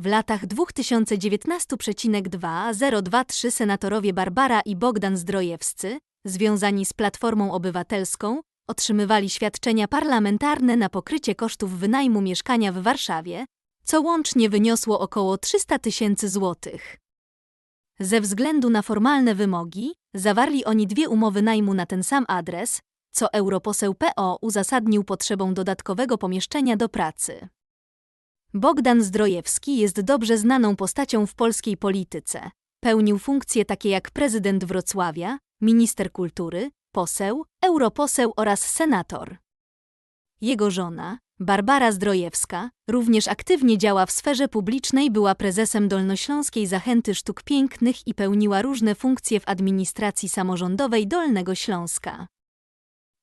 W latach 2019,2023 senatorowie Barbara i Bogdan Zdrojewscy, związani z Platformą Obywatelską, otrzymywali świadczenia parlamentarne na pokrycie kosztów wynajmu mieszkania w Warszawie, co łącznie wyniosło około 300 tysięcy złotych. Ze względu na formalne wymogi, zawarli oni dwie umowy najmu na ten sam adres, co europoseł PO uzasadnił potrzebą dodatkowego pomieszczenia do pracy. Bogdan Zdrojewski jest dobrze znaną postacią w polskiej polityce. Pełnił funkcje takie jak prezydent Wrocławia, minister kultury, poseł, europoseł oraz senator. Jego żona, Barbara Zdrojewska, również aktywnie działa w sferze publicznej, była prezesem Dolnośląskiej Zachęty Sztuk Pięknych i pełniła różne funkcje w administracji samorządowej Dolnego Śląska.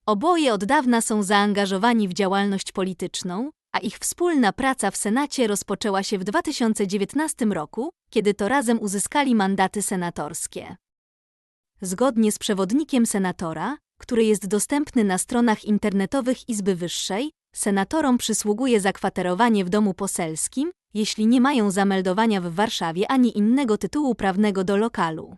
Oboje od dawna są zaangażowani w działalność polityczną, a ich wspólna praca w Senacie rozpoczęła się w 2019 roku, kiedy to razem uzyskali mandaty senatorskie. Zgodnie z przewodnikiem senatora, który jest dostępny na stronach internetowych Izby Wyższej, senatorom przysługuje zakwaterowanie w domu poselskim, jeśli nie mają zameldowania w Warszawie ani innego tytułu prawnego do lokalu.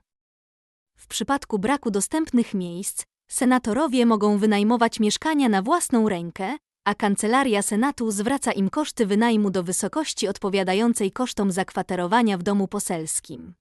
W przypadku braku dostępnych miejsc, senatorowie mogą wynajmować mieszkania na własną rękę, a Kancelaria Senatu zwraca im koszty wynajmu do wysokości odpowiadającej kosztom zakwaterowania w domu poselskim.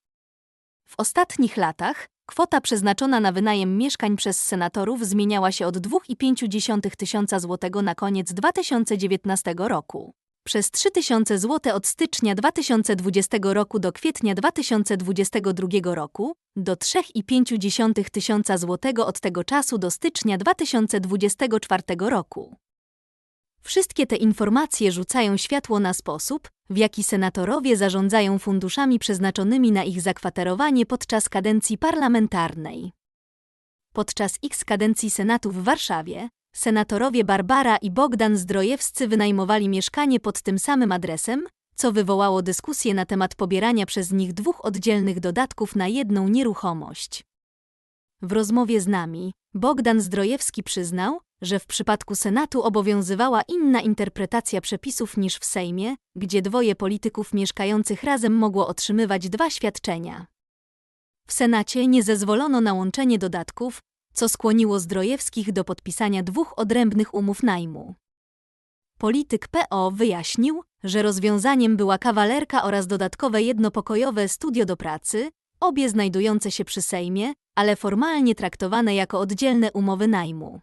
W ostatnich latach kwota przeznaczona na wynajem mieszkań przez senatorów zmieniała się od 2,5 tysiąca złotego na koniec 2019 roku. Przez 3000 zł od stycznia 2020 roku do kwietnia 2022 roku, do 3,5 tysiąca złotego od tego czasu do stycznia 2024 roku. Wszystkie te informacje rzucają światło na sposób, w jaki senatorowie zarządzają funduszami przeznaczonymi na ich zakwaterowanie podczas kadencji parlamentarnej. Podczas X kadencji Senatu w Warszawie, senatorowie Barbara i Bogdan Zdrojewscy wynajmowali mieszkanie pod tym samym adresem, co wywołało dyskusję na temat pobierania przez nich dwóch oddzielnych dodatków na jedną nieruchomość. W rozmowie z nami Bogdan Zdrojewski przyznał, że w przypadku Senatu obowiązywała inna interpretacja przepisów niż w Sejmie, gdzie dwoje polityków mieszkających razem mogło otrzymywać dwa świadczenia. W Senacie nie zezwolono na łączenie dodatków, co skłoniło Zdrojewskich do podpisania dwóch odrębnych umów najmu. Polityk PO wyjaśnił, że rozwiązaniem była kawalerka oraz dodatkowe jednopokojowe studio do pracy, obie znajdujące się przy Sejmie, ale formalnie traktowane jako oddzielne umowy najmu.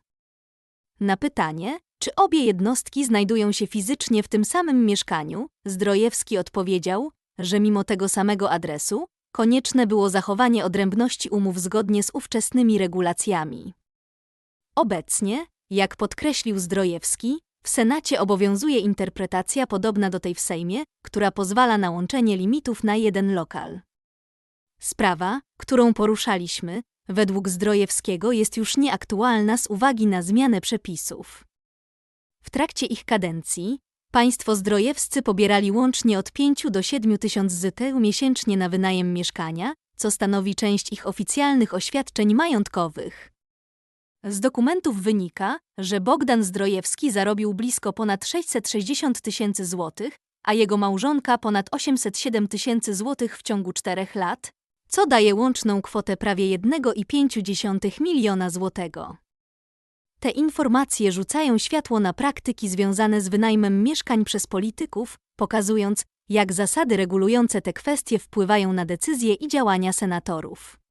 Na pytanie, czy obie jednostki znajdują się fizycznie w tym samym mieszkaniu, Zdrojewski odpowiedział, że mimo tego samego adresu, konieczne było zachowanie odrębności umów zgodnie z ówczesnymi regulacjami. Obecnie, jak podkreślił Zdrojewski, w Senacie obowiązuje interpretacja podobna do tej w Sejmie, która pozwala na łączenie limitów na jeden lokal. Sprawa, którą poruszaliśmy, według Zdrojewskiego jest już nieaktualna z uwagi na zmianę przepisów. W trakcie ich kadencji państwo zdrojewscy pobierali łącznie od 5 do 7 tysięcy zł miesięcznie na wynajem mieszkania, co stanowi część ich oficjalnych oświadczeń majątkowych. Z dokumentów wynika, że Bogdan Zdrojewski zarobił blisko ponad 660 tysięcy złotych, a jego małżonka ponad 807 tysięcy złotych w ciągu czterech lat, co daje łączną kwotę prawie 1,5 miliona złotego. Te informacje rzucają światło na praktyki związane z wynajmem mieszkań przez polityków, pokazując, jak zasady regulujące te kwestie wpływają na decyzje i działania senatorów.